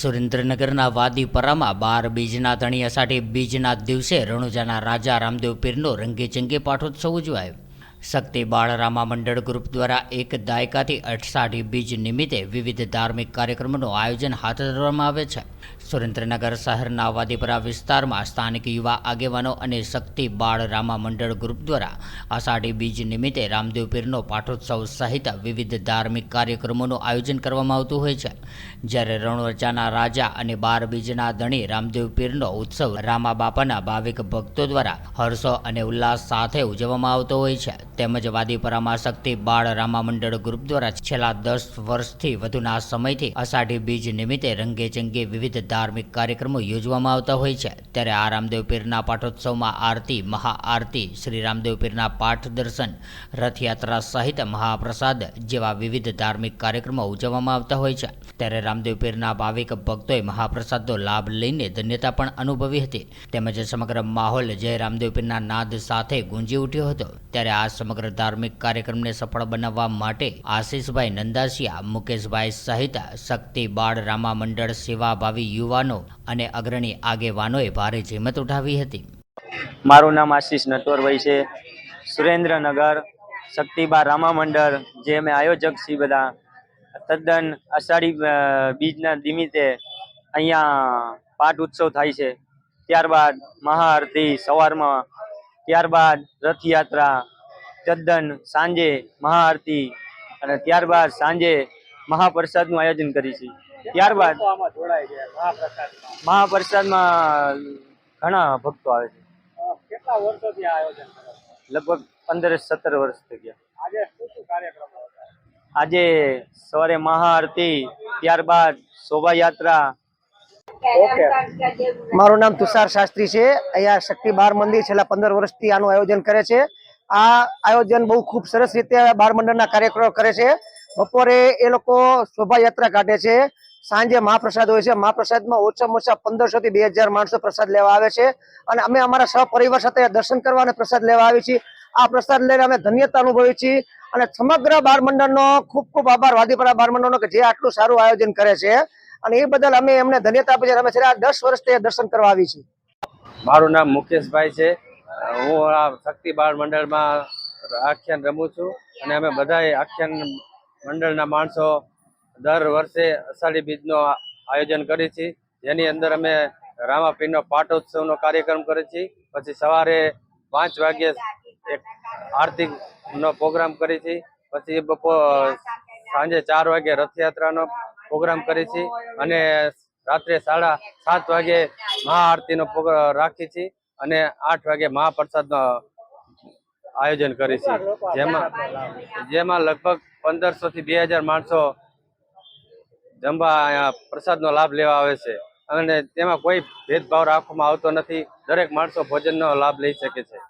સુરેન્દ્રનગરના વાદીપરામાં બાર બીજના ધણી અષાઢી બીજના દિવસે રણુજાના રાજા રામદેવ પીરનો રંગેચંગે પાઠોત્સવ ઉજવાયો. શક્તિ બાળરામા મંડળ ગ્રુપ દ્વારા એક દાયકાથી અઠસાઢી બીજ નિમિત્તે વિવિધ ધાર્મિક કાર્યક્રમોનું આયોજન હાથ ધરવામાં આવે છે. સુરેન્દ્રનગર શહેરના વાદીપરા વિસ્તારમાં સ્થાનિક યુવા આગેવાનો અને શક્તિ બાળ રામા મંડળ ગ્રુપ દ્વારા આષાઢી બીજ નિમિત્તે રામદેવ પીરનો પાઠોત્સવ સહિત વિવિધ ધાર્મિક કાર્યક્રમોનું આયોજન કરવામાં આવતું હોય છે. જ્યારે રણોજાના રાજા અને બાર બીજના ધણી રામદેવ પીરનો ઉત્સવ રામા બાપાના ભાવિક ભક્તો દ્વારા હર્ષો અને ઉલ્લાસ સાથે ઉજવવામાં આવતો હોય છે. તેમજ વાદીપરામાં શક્તિ બાળ રામા મંડળ ગ્રુપ દ્વારા છેલ્લા દસ વર્ષથી વધુના સમયથી અષાઢી બીજ નિમિત્તે રંગેચંગે વિવિધ ધાર્મિક કાર્યક્રમો યોજવામાં આવતા હોય છે. ત્યારે આ રામદેવ પીરના પાઠોત્સવમાં આરતી, મહાઆરતી, શ્રી રામદેવ પીરના પાઠ દર્શન, રથયાત્રા સહિત મહાપ્રસાદ જેવા વિવિધ ધાર્મિક કાર્યક્રમો ઉજવવામાં આવતા હોય છે. ત્યારે રામદેવ પીરના ભાવિક ભક્તોએ મહાપ્રસાદનો લાભ લઈને ધન્યતા પણ અનુભવી હતી. તેમજ સમગ્ર માહોલ જય રામદેવ પીરના નાદ સાથે ગુંજી ઉઠ્યો હતો. ત્યારે આ સમગ્ર ધાર્મિક કાર્યક્રમને સફળ બનાવવા માટે આશીષભાઈ નંદાસિયા, મુકેશભાઈ સહિત શક્તિ બાળ રામા મંડળ સેવાભાવી યુવાનો અને અગ્રણી આગેવાનોએ ભારે જહેમત ઉઠાવી હતી. મારું નામ આશીષ નટવરભાઈ છે. સુરેન્દ્રનગર શક્તિબા રામા મંડળ જે અમે આયોજક છીએ બધા. તદ્દન અષાઢી બીજના નિમિત્તે અહીંયા પાઠ ઉત્સવ થાય છે. ત્યારબાદ મહાઆરતી સવારમાં, ત્યારબાદ રથયાત્રા, તદ્દન સાંજે મહાઆરતી અને ત્યારબાદ સાંજે મહાપ્રસાદનું આયોજન કરી ત્યારબાદ મહાપ્રસાદમાં. ઘણા ભક્તો આવે છે. કેટલા વર્ષોથી આયોજન લગભગ પંદર સત્તર વર્ષ થઈ ગયા. આજે શું શું કાર્યક્રમો આજે સવારે મહાઆરતી ત્યારબાદ શોભાયાત્રા. મારું નામ તુષાર શાસ્ત્રી છે. અહીંયા શક્તિ બાર મંદિર છેલ્લા પંદર વર્ષથી આનું આયોજન કરે છે. આ આયોજન બહુ ખૂબ સરસ રીતે બાર મંડળના કાર્યક્રમો કરે છે. બપોરે એ લોકો શોભાયાત્રા કાઢે છે. સાંજે મહાપ્રસાદ હોય છે. મહાપ્રસાદમાં ઓછામાં ઓછા પંદરસો થી બે હજાર માણસો પ્રસાદ લેવા આવે છે. અને અમે અમારા સહપરિવાર સાથે દર્શન કરવા પ્રસાદ લેવા આવીએ છીએ. આ પ્રસાદ લઈને અમે ધન્યતા અનુભવીએ છીએ. અને સમગ્ર બાર મંડળનો ખૂબ ખૂબ આભાર. વાદીપરા બાર મંડળનો કે જે આટલું સારું આયોજન કરે છે. અને એ બદલ અમે એમને ધન્યતા આપી છે અમે છેલ્લા દસ વર્ષથી દર્શન કરવા આવી છીએ. મારું નામ મુકેશભાઈ છે. હું આ શક્તિ બાળ મંડળમાં આખ્યાન રમું છું. અને અમે બધાય આખ્યાન મંડળના માણસો દર વર્ષે અષાઢી બીજનો આયોજન કરીએ છીએ. જેની અંદર અમે રામાપીરનો પાટોત્સવનો કાર્યક્રમ કરીએ છીએ. પછી સવારે પાંચ વાગ્યે એક આરતીનો પ્રોગ્રામ કરીએ છીએ. પછી બપોર સાંજે ચાર વાગે રથયાત્રાનો પ્રોગ્રામ કરીએ છીએ. અને રાત્રે સાડા સાત વાગે મહાઆરતીનો પ્રોગ્રામ રાખીએ છીએ. અને આઠ વાગે મહાપ્રસાદનો આયોજન કરીએ છીએ. જેમાં જેમાં લગભગ પંદરસો થી બે હજાર માણસો જમવા અહીંયા પ્રસાદનો લાભ લેવા આવે છે. અને તેમાં કોઈ ભેદભાવ રાખવામાં આવતો નથી. દરેક માણસો ભોજનનો લાભ લઈ શકે છે.